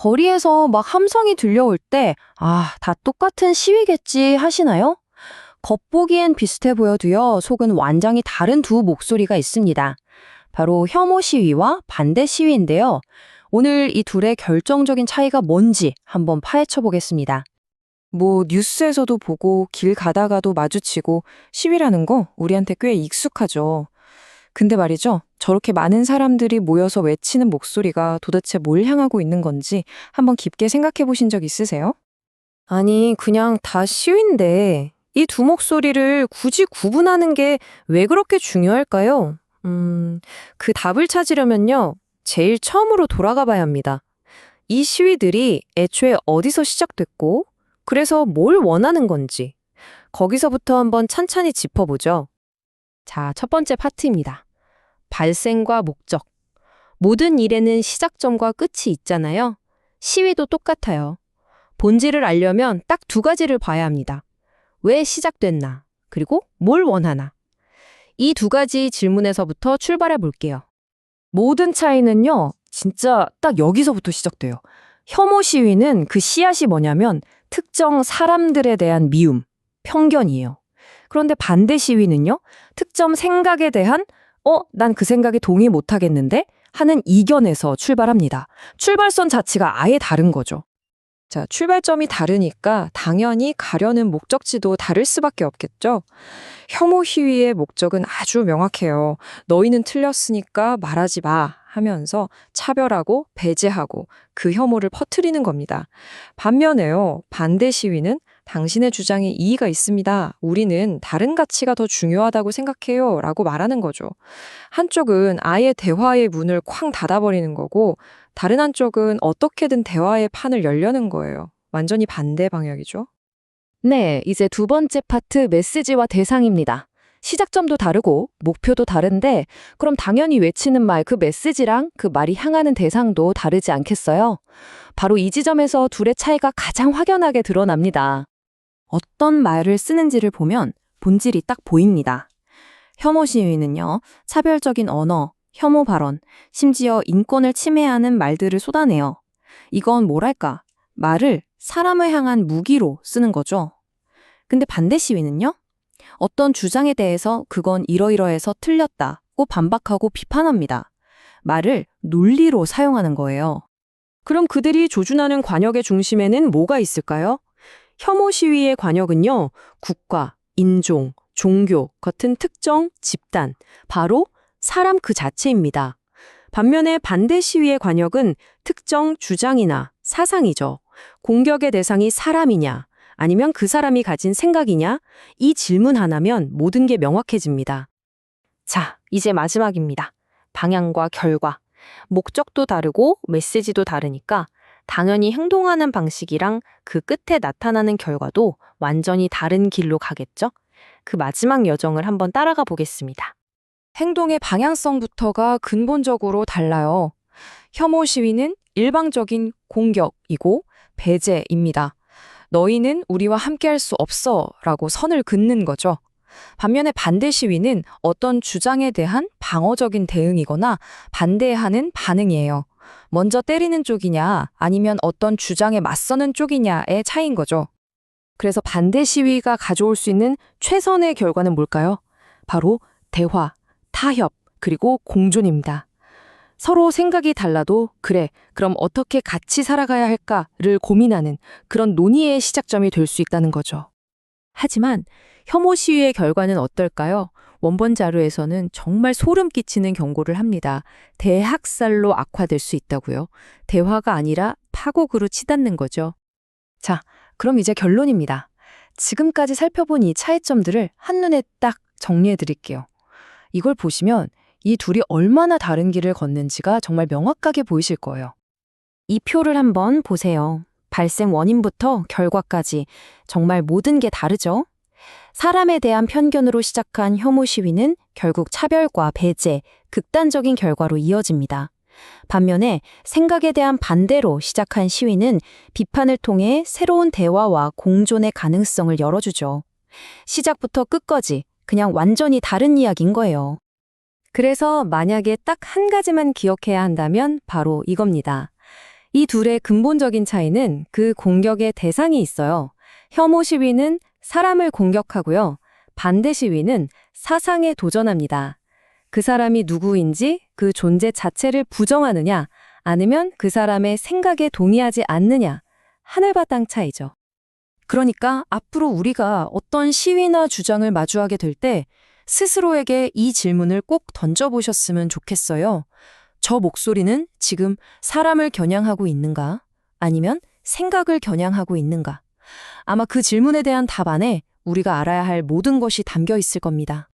거리에서 막 함성이 들려올 때, 아, 다 똑같은 시위겠지 하시나요? 겉보기엔 비슷해 보여도요, 속은 완전히 다른 두 목소리가 있습니다. 바로 혐오 시위와 반대 시위인데요. 오늘 이 둘의 결정적인 차이가 뭔지 한번 파헤쳐 보겠습니다. 뭐 뉴스에서도 보고 길 가다가도 마주치고 시위라는 거 우리한테 꽤 익숙하죠. 근데 말이죠. 저렇게 많은 사람들이 모여서 외치는 목소리가 도대체 뭘 향하고 있는 건지 한번 깊게 생각해 보신 적 있으세요? 아니, 그냥 다 시위인데 이 두 목소리를 굳이 구분하는 게 왜 그렇게 중요할까요? 음, 그 답을 찾으려면요. 제일 처음으로 돌아가 봐야 합니다. 이 시위들이 애초에 어디서 시작됐고, 그래서 뭘 원하는 건지, 거기서부터 한번 찬찬히 짚어보죠. 자, 첫 번째 파트입니다. 발생과 목적. 모든 일에는 시작점과 끝이 있잖아요. 시위도 똑같아요. 본질을 알려면 딱 두 가지를 봐야 합니다. 왜 시작됐나? 그리고 뭘 원하나? 이 두 가지 질문에서부터 출발해 볼게요. 모든 차이는요, 진짜 딱 여기서부터 시작돼요. 혐오 시위는 그 씨앗이 뭐냐면 특정 사람들에 대한 미움, 편견이에요. 그런데 반대 시위는요, 특정 생각에 대한 어, 난 그 생각에 동의 못 하겠는데? 하는 이견에서 출발합니다. 출발선 자체가 아예 다른 거죠. 자, 출발점이 다르니까 당연히 가려는 목적지도 다를 수밖에 없겠죠. 혐오 시위의 목적은 아주 명확해요. 너희는 틀렸으니까 말하지 마 하면서 차별하고 배제하고 그 혐오를 퍼뜨리는 겁니다. 반면에요, 반대 시위는 당신의 주장에 이의가 있습니다. 우리는 다른 가치가 더 중요하다고 생각해요. 라고 말하는 거죠. 한쪽은 아예 대화의 문을 쾅 닫아버리는 거고, 다른 한쪽은 어떻게든 대화의 판을 열려는 거예요. 완전히 반대 방향이죠. 네, 이제 두 번째 파트 메시지와 대상입니다. 시작점도 다르고 목표도 다른데 그럼 당연히 외치는 말 그 메시지랑 그 말이 향하는 대상도 다르지 않겠어요? 바로 이 지점에서 둘의 차이가 가장 확연하게 드러납니다. 어떤 말을 쓰는지를 보면 본질이 딱 보입니다. 혐오 시위는요, 차별적인 언어, 혐오 발언, 심지어 인권을 침해하는 말들을 쏟아내요. 이건 뭐랄까, 말을 사람을 향한 무기로 쓰는 거죠. 근데 반대 시위는요? 어떤 주장에 대해서 그건 이러이러해서 틀렸다고 반박하고 비판합니다. 말을 논리로 사용하는 거예요. 그럼 그들이 조준하는 관역의 중심에는 뭐가 있을까요? 혐오 시위의 관역은요, 국가, 인종, 종교 같은 특정 집단, 바로 사람 그 자체입니다. 반면에 반대 시위의 관역은 특정 주장이나 사상이죠. 공격의 대상이 사람이냐, 아니면 그 사람이 가진 생각이냐? 이 질문 하나면 모든 게 명확해집니다. 자, 이제 마지막입니다. 방향과 결과. 목적도 다르고 메시지도 다르니까 당연히 행동하는 방식이랑 그 끝에 나타나는 결과도 완전히 다른 길로 가겠죠? 그 마지막 여정을 한번 따라가 보겠습니다. 행동의 방향성부터가 근본적으로 달라요. 혐오 시위는 일방적인 공격이고 배제입니다. 너희는 우리와 함께할 수 없어 라고 선을 긋는 거죠. 반면에 반대 시위는 어떤 주장에 대한 방어적인 대응이거나 반대하는 반응이에요. 먼저 때리는 쪽이냐 아니면 어떤 주장에 맞서는 쪽이냐의 차이인 거죠. 그래서 반대 시위가 가져올 수 있는 최선의 결과는 뭘까요? 바로 대화, 타협, 그리고 공존입니다. 서로 생각이 달라도 그래, 그럼 어떻게 같이 살아가야 할까를 고민하는 그런 논의의 시작점이 될 수 있다는 거죠. 하지만 혐오 시위의 결과는 어떨까요? 원본 자료에서는 정말 소름 끼치는 경고를 합니다. 대학살로 악화될 수 있다고요. 대화가 아니라 파국으로 치닫는 거죠. 자, 그럼 이제 결론입니다. 지금까지 살펴본 이 차이점들을 한눈에 딱 정리해 드릴게요. 이걸 보시면 이 둘이 얼마나 다른 길을 걷는지가 정말 명확하게 보이실 거예요. 이 표를 한번 보세요. 발생 원인부터 결과까지 정말 모든 게 다르죠? 사람에 대한 편견으로 시작한 혐오 시위는 결국 차별과 배제, 극단적인 결과로 이어집니다. 반면에 생각에 대한 반대로 시작한 시위는 비판을 통해 새로운 대화와 공존의 가능성을 열어주죠. 시작부터 끝까지 그냥 완전히 다른 이야기인 거예요. 그래서 만약에 딱 한 가지만 기억해야 한다면 바로 이겁니다. 이 둘의 근본적인 차이는 그 공격의 대상이 있어요. 혐오 시위는 사람을 공격하고요. 반대 시위는 사상에 도전합니다. 그 사람이 누구인지 그 존재 자체를 부정하느냐, 아니면 그 사람의 생각에 동의하지 않느냐, 하늘과 땅 차이죠. 그러니까 앞으로 우리가 어떤 시위나 주장을 마주하게 될 때 스스로에게 이 질문을 꼭 던져보셨으면 좋겠어요. 저 목소리는 지금 사람을 겨냥하고 있는가? 아니면 생각을 겨냥하고 있는가? 아마 그 질문에 대한 답 안에 우리가 알아야 할 모든 것이 담겨 있을 겁니다.